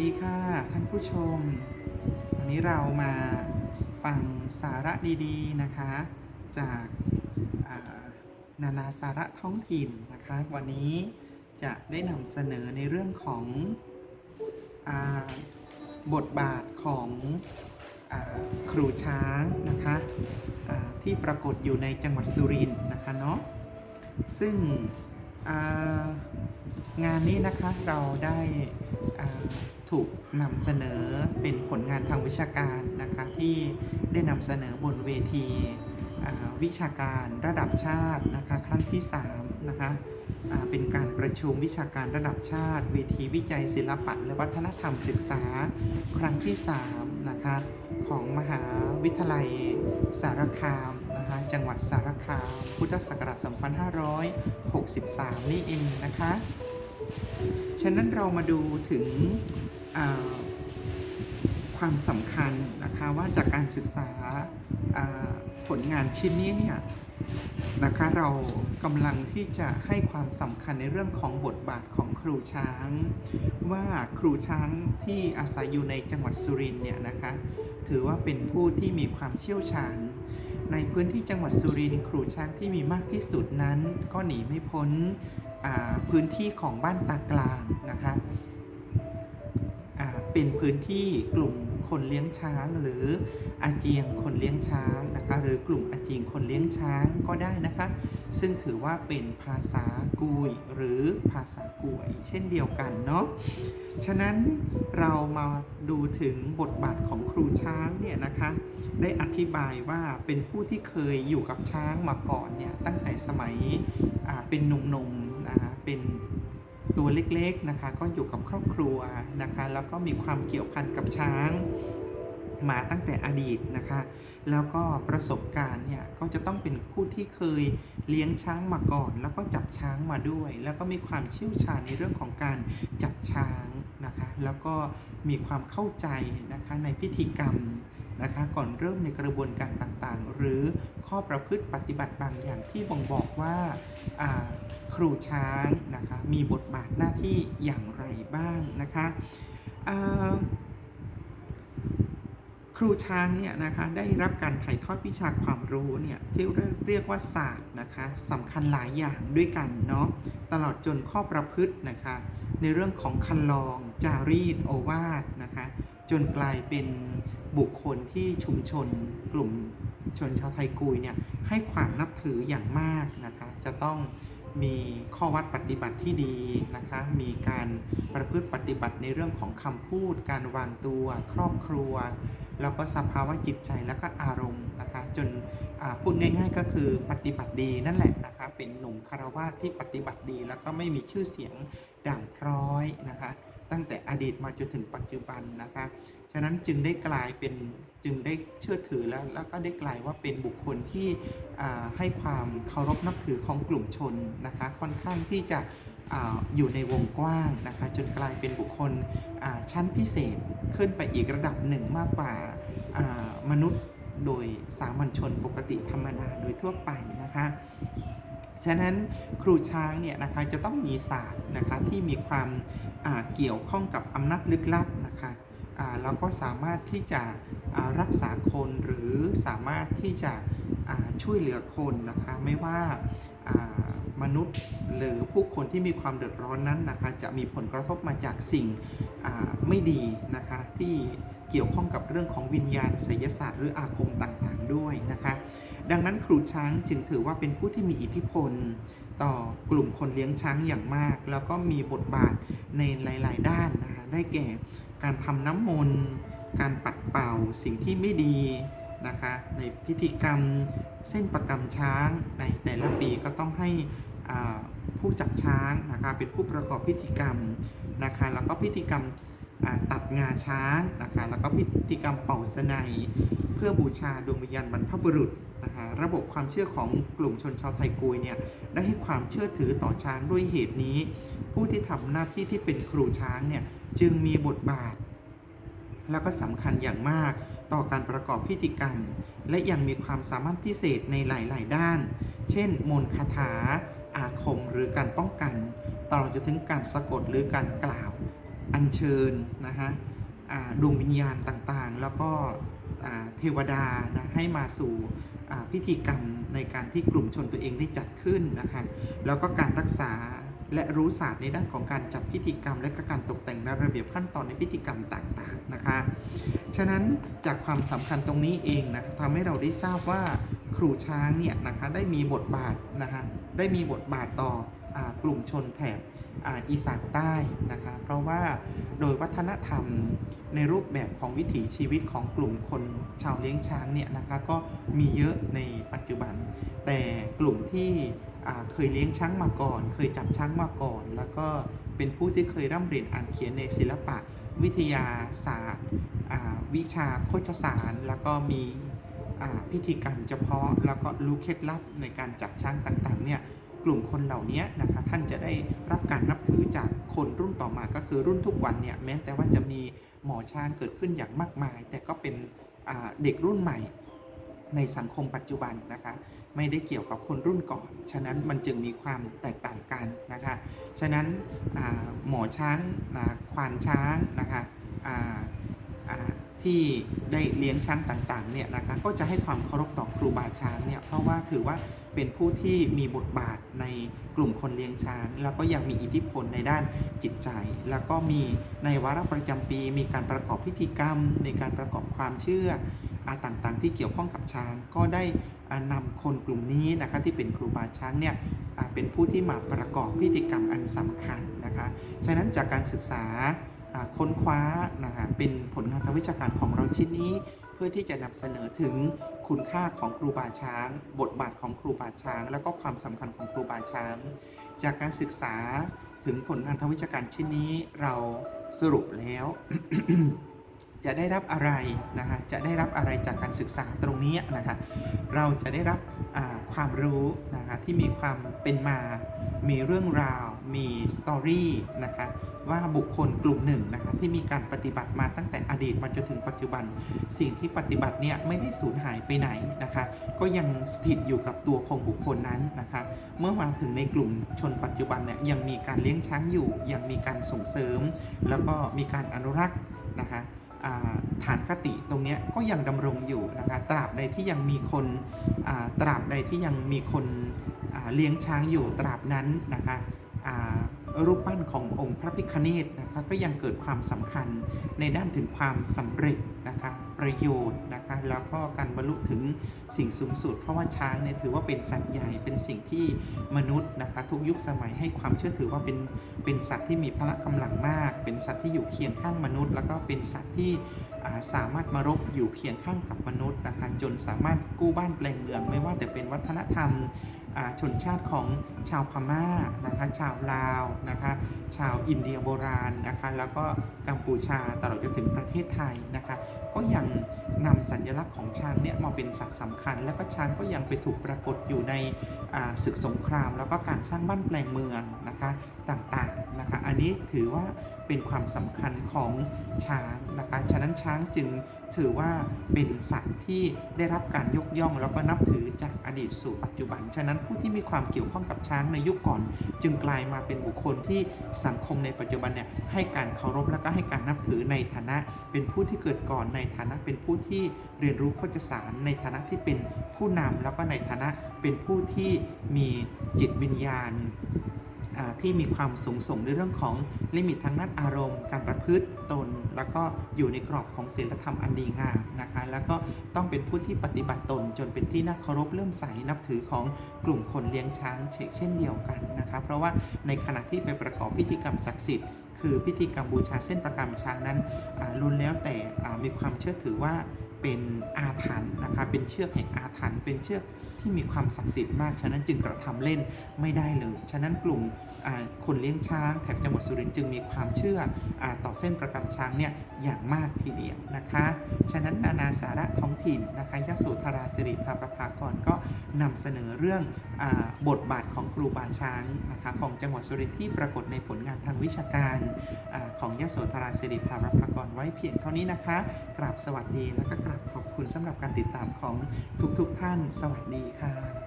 ดีค่ะท่านผู้ชม วันนี้เรามาฟังสาระดีๆนะคะ จากานานาสาระท้องถิ่นนะคะ วันนี้จะได้นำเสนอในเรื่องของอบทบาทของอครูช้างนะคะที่ปรากฏอยู่ในจังหวัดสุรินทร์นะคะเนาะซึ่งงานนี้นะคะเราได้ ถูกนำเสนอเป็นผลงานทางวิชาการนะคะที่ได้นำเสนอบนเวทีวิชาการระดับชาตินะคะครั้งที่3นะคะเป็นการประชุมวิชาการระดับชาติ เวทีวิจัยศิลปะและวัฒนธรรมศึกษา ครั้งที่3นะคะของมหาวิทยาลัยสารคามนะคะจังหวัดสารคาม พุทธศักราช 2563 นี่เองนะคะ ฉะนั้นเรามาดูถึง ความสำคัญนะคะว่าจากการศึกษาผลงานชิ้นนี้เนี่ยนะคะเรากำลังที่จะให้ความสำคัญในเรื่องของบทบาทของครูช้าง ว่าครูช้างที่อาศัยอยู่ในจังหวัดสุรินทร์เนี่ยนะคะถือว่าเป็นผู้ที่มีความเชี่ยวชาญ ในพื้นที่จังหวัดสุรินทร์ครูช้างที่มีมากที่สุดนั้น ก็หนีไม่พ้นพื้นที่ของบ้านตากลางนะคะ เป็นพื้นที่กลุ่มคนเลี้ยงช้าง หรืออาเจียงคนเลี้ยงช้างนะคะ หรือกลุ่มอาเจียงคนเลี้ยงช้างก็ได้นะคะ ซึ่งถือว่าเป็นภาษากุยหรือภาษากวย เช่นเดียวกันเนาะฉะนั้นเรามาดูถึงบทบาทของครูช้างเนี่ยนะคะ ได้อธิบายว่าเป็นผู้ที่เคยอยู่กับช้างมาก่อนเนี่ยตั้งแต่สมัยเป็นหนุ่มๆนะคะเป็น ตัวเล็กๆนะคะ ก็อยู่กับครอบครัวนะคะ แล้วก็มีความเกี่ยวพันกับช้างมาตั้งแต่อดีตนะคะ แล้วก็ประสบการณ์เนี่ยก็จะต้องเป็นผู้ที่เคยเลี้ยงช้างมาก่อน แล้วก็จับช้างมาด้วย แล้วก็มีความเชี่ยวชาญในเรื่องของการจับช้างนะคะ แล้วก็มีความเข้าใจนะคะในพิธีกรรมนะคะก่อนเริ่มในกระบวนการต่างๆ หรือข้อประพฤติปฏิบัติบางอย่างที่บ่งบอกว่าอ่า ครูช้างนะคะมีบทบาทหน้าที่อย่างไรบ้างนะคะครูช้างเนี่ยนะคะได้รับการถ่ายทอดวิชาความรู้เนี่ยที่เรียกว่าศาสตร์นะคะสำคัญหลายอย่างด้วยกันเนาะตลอดจนข้อประพฤตินะคะในเรื่องของคันลอง จารีตโอวาทนะคะจนกลายเป็นบุคคลที่ชุมชนกลุ่มชนชาวไทยกุยเนี่ยให้ความนับถืออย่างมากนะคะจะต้อง มีข้อวัดปฏิบัติที่ดีนะคะ มีการประพฤติปฏิบัติในเรื่องของคำพูด การวางตัว ครอบครัว แล้วก็สภาวะจิตใจแล้วก็อารมณ์นะคะ จนพูดง่ายๆก็คือปฏิบัติดีนั่นแหละนะคะ เป็นหนุ่มคารวาสที่ปฏิบัติดี แล้วก็ไม่มีชื่อเสียงด่างพร้อยนะคะ ตั้งแต่อดีตมาจนถึงปัจจุบันนะคะ ฉะนั้นจึงได้กลายเป็นจึงได้เชื่อถือแล้วแล้วก็ได้กลายว่าเป็นบุคคลที่ให้ความเคารพนับถือของกลุ่มชนนะคะ ค่อนข้างที่จะออยู่ในวงกว้างนะคะ จนกลายเป็นบุคคลชั้นพิเศษขึ้นไปอีกระดับหนึ่งมากกว่ามนุษย์โดยสามัญชนปกติธรรมดาโดยทั่วไปนะคะ ฉะนั้นครูช้างเนี่ยนะคะจะต้องมีศาสตร์นะคะที่มีความาเกี่ยวข้องกับอำนาจลึกลับนะคะแล้วก็สามารถที่จะรักษาคนหรือสามารถที่จะช่วยเหลือคนนะคะไม่ว่ามนุษย์หรือผู้คนที่มีความเดือดร้อนนั้นนะคะจะมีผลกระทบมาจากสิ่งไม่ดีนะคะที่ เกี่ยวข้องกับเรื่องของวิญญาณไสยศาสตร์หรืออาคมต่างๆด้วยนะคะ ดังนั้นครูช้างจึงถือว่าเป็นผู้ที่มีอิทธิพล ต่อกลุ่มคนเลี้ยงช้างอย่างมาก แล้วก็มีบทบาทในหลาย ๆ ด้านนะคะได้แก่การทำน้ำมนต์การปัดเป่าสิ่งที่ไม่ดีนะคะในพิธีกรรมเส้นประกำช้างในแต่ละปีก็ต้องให้ผู้จับช้างนะคะเป็นผู้ประกอบพิธีกรรมนะคะแล้วก็พิธีกรรม ตัดงาช้างนะคะแล้วก็พิธีกรรมเป่าสนัยเพื่อบูชาดวงวิญญาณบรรพบุรุษนะคะระบบความเชื่อของกลุ่มชนชาวไทยกุยเนี่ยได้ให้ความเชื่อถือต่อช้างด้วยเหตุนี้ ผู้ที่ทำหน้าที่ที่เป็นครูช้างเนี่ยจึงมีบทบาท แล้วก็สำคัญอย่างมากต่อการประกอบพิธีกรรม และยังมีความสามารถพิเศษในหลาย ๆ ด้าน เช่น มนต์คาถา อาคมหรือการป้องกันตลอดจนถึงการสะกดหรือการกล่าว อัญเชิญนะฮะดวงวิญญาณต่างๆ แล้วก็เทวดานะให้มาสู่พิธีกรรมในการที่กลุ่มชนตัวเองได้จัดขึ้นนะคะแล้วก็การรักษาและรู้ศาสตร์ในด้านของการจัดพิธีกรรม และก็การตกแต่งและระเบียบขั้นตอนในพิธีกรรมต่างๆนะคะ ฉะนั้นจากความสำคัญตรงนี้เองนะทำให้เราได้ทราบว่าครูช้างเนี่ยนะคะได้มีบทบาทนะคะได้มีบทบาทต่ออกลุ่มชนแถบ อ่าอีสานใต้นะคะเพราะว่าโดยวัฒนธรรมในรูปแบบของวิถีชีวิตของกลุ่มคนชาวเลี้ยงช้างเนี่ยนะคะก็มีเยอะในปัจจุบัน แต่กลุ่มที่อ่าเคยเลี้ยงช้างมาก่อน เคยจับช้างมาก่อน แล้วก็เป็นผู้ที่เคยร่ำเรียนอ่านเขียนในศิลปะวิทยาศาสตร์วิชาโคชศาสตร์แล้วก็มีอ่าพิธีกรรมเฉพาะ แล้วก็รู้เคล็ดลับในการจับช้างต่างๆเนี่ย ลุ่มคนเหล่านี้นะคะท่านจะได้รับการนับถือจากคนรุ่นต่อมาก็คือรุ่นทุกวันเนี่ยแม้แต่ว่าจะมีหมอช้างเกิดขึ้นอย่างมากมาย แต่ก็เป็นเด็กรุ่นใหม่ในสังคมปัจจุบันนะคะไม่ได้เกี่ยวกับคนรุ่นก่อน ฉะนั้นมันจึงมีความแตกต่างกันนะคะ ฉะนั้นหมอช้างควานช้างนะคะ ที่ได้เลี้ยงช้างต่างๆเนี่ยนะคะก็จะให้ความเคารพต่อครูบาช้างเนี่ยเพราะว่าถือว่าเป็นผู้ที่มีบทบาทในกลุ่มคนเลี้ยงช้าง แล้วก็ยังมีอิทธิพลในด้านจิตใจ แล้วก็มีในวาระประจำปี มีการประกอบพิธีกรรม ในการประกอบความเชื่ออาต่างๆ ที่เกี่ยวข้องกับช้าง ก็ได้อ่านำคนกลุ่มนี้นะคะที่เป็นครูบาช้างเนี่ยเป็นผู้ที่มาประกอบพิธีกรรมอันสำคัญนะคะฉะนั้นจากการศึกษา ค้นคว้านะฮะเป็นผลงานทางวิชาการของเราชิ้นนี้ เพื่อที่จะนำเสนอถึงคุณค่าของครูบาช้าง บทบาทของครูบาช้าง แล้วก็ความสำคัญของครูบาช้าง จากการศึกษาถึงผลงานทางวิชาการชิ้นนี้เราสรุปแล้ว จะได้รับอะไรนะฮะจะได้รับอะไรจากการศึกษาตรงนี้นะคะเราจะได้รับอ่า ความรู้นะคะที่มีความเป็นมา มีเรื่องราว มีสตอรี่นะคะว่าบุคคลกลุ่มหนึ่งนะคะที่มีการปฏิบัติมาตั้งแต่อดีตมาจนถึงปัจจุบัน สิ่งที่ปฏิบัติเนี่ยไม่ได้สูญหายไปไหนนะคะก็ยังสถิตอยู่กับตัวของบุคคลนั้นนะคะเมื่อมาถึงในกลุ่มชนปัจจุบันเนี่ยยังมีการเลี้ยงช้างอยู่ ยังมีการส่งเสริม แล้วก็มีการอนุรักษ์นะคะ ฐานคติตรงนี้ก็ยังดำรงอยู่นะคะตราบใดที่ยังมีคนตราบใดที่ยังมีคนเลี้ยงช้างอยู่ตราบนั้นนะคะ รูปปั้นขององค์พระพิฆเนศนะคะก็ยังเกิดความสำคัญในด้านถึงความสำเร็จนะคะประโยชน์นะคะแล้วก็การบรรลุถึงสิ่งสูงสุด เพราะว่าช้างเนี่ยถือว่าเป็นสัตว์ใหญ่เป็นสิ่งที่มนุษย์นะคะทุกยุคสมัยให้ความเชื่อถือว่าเป็นเป็นสัตว์ที่มีพละกำลังมาก เป็นสัตว์ที่อยู่เคียงข้างมนุษย์ แล้วก็เป็นสัตว์ที่สามารถมารบอยู่เคียงข้างกับมนุษย์นะคะจนสามารถกู้บ้านแปลงเมืองไม่ว่าแต่เป็นวัฒนธรรม ชนชาติของชาวพม่านะคะชาวลาวนะคะชาวอินเดียโบราณนะคะแล้วก็กัมพูชาตลอดจนถึงประเทศไทยนะคะก็ยัง นำสัญลักษณ์ของช้างเนี่ยมาเป็นสัตว์สำคัญ แล้วก็ช้างก็ยังไปถูกปรากฏอยู่ในศึกสงคราม แล้วก็การสร้างบ้านแปลงเมืองนะคะต่างๆนะคะ อันนี้ถือว่าเป็นความสำคัญของช้างนะคะ ฉะนั้นช้างจึงถือว่าเป็นสัตว์ที่ได้รับการยกย่อง แล้วก็นับถือจากอดีตสู่ปัจจุบัน ฉะนั้นผู้ที่มีความเกี่ยวข้องกับช้างในยุคก่อน จึงกลายมาเป็นบุคคลที่สังคมในปัจจุบันเนี่ยให้การเคารพและก็ให้การนับถือในฐานะเป็นผู้ที่เกิดก่อนในฐานะเป็นผู้ที่เรียนรู้โคจศาสตร์ในฐานะที่เป็นผู้นำแล้วก็ในฐานะเป็นผู้ที่มีจิตวิญญาณที่มีความสูงส่งในเรื่องของลิมิตทางด้านอารมณ์ การประพฤติตน แล้วก็อยู่ในกรอบของศีลธรรมอันดีงามนะคะ แล้วก็ต้องเป็นผู้ที่ปฏิบัติตน จนเป็นที่น่าเคารพเลื่อมใสนับถือของกลุ่มคนเลี้ยงช้างเชกเช่นเดียวกันนะคะ เพราะว่าในขณะที่ไปประกอบพิธีกรรมศักดิ์สิทธิ์ คือพิธีกรรมบูชาเส้นประกำช้างนั้นรุนแล้วแต่มีความเชื่อถือว่า เป็นอาถรรพ์นะคะเป็นเชือกแห่งอาถรรพ์เป็นเชือกที่มีความศักดิ์สิทธิ์มาก ฉะนั้นจึงกระทำเล่นไม่ได้เลย ฉะนั้นกลุ่มคนเลี้ยงช้างแถบจังหวัดสุรินทร์จึงมีความเชื่ออต่อเส้นประกำช้างเนี่ยอย่างมากทีเดียวนะคะ ฉะนั้นนานาสาระท้องถิ่นนะคะยโสธราสิริพาประภากรก็นำเสนอเรื่องอบทบาทของครูบาช้างนะคะของจังหวัดสุรินทร์ที่ปรากฏในผลงานทางวิชาการอของยโสธราสิริพาประภากรไว้เพียงเท่านี้นะคะกราบสวัสดีและก็กราบขอบคุณสำหรับการติดตามของทุกๆทท่าน สวัสดีค่ะ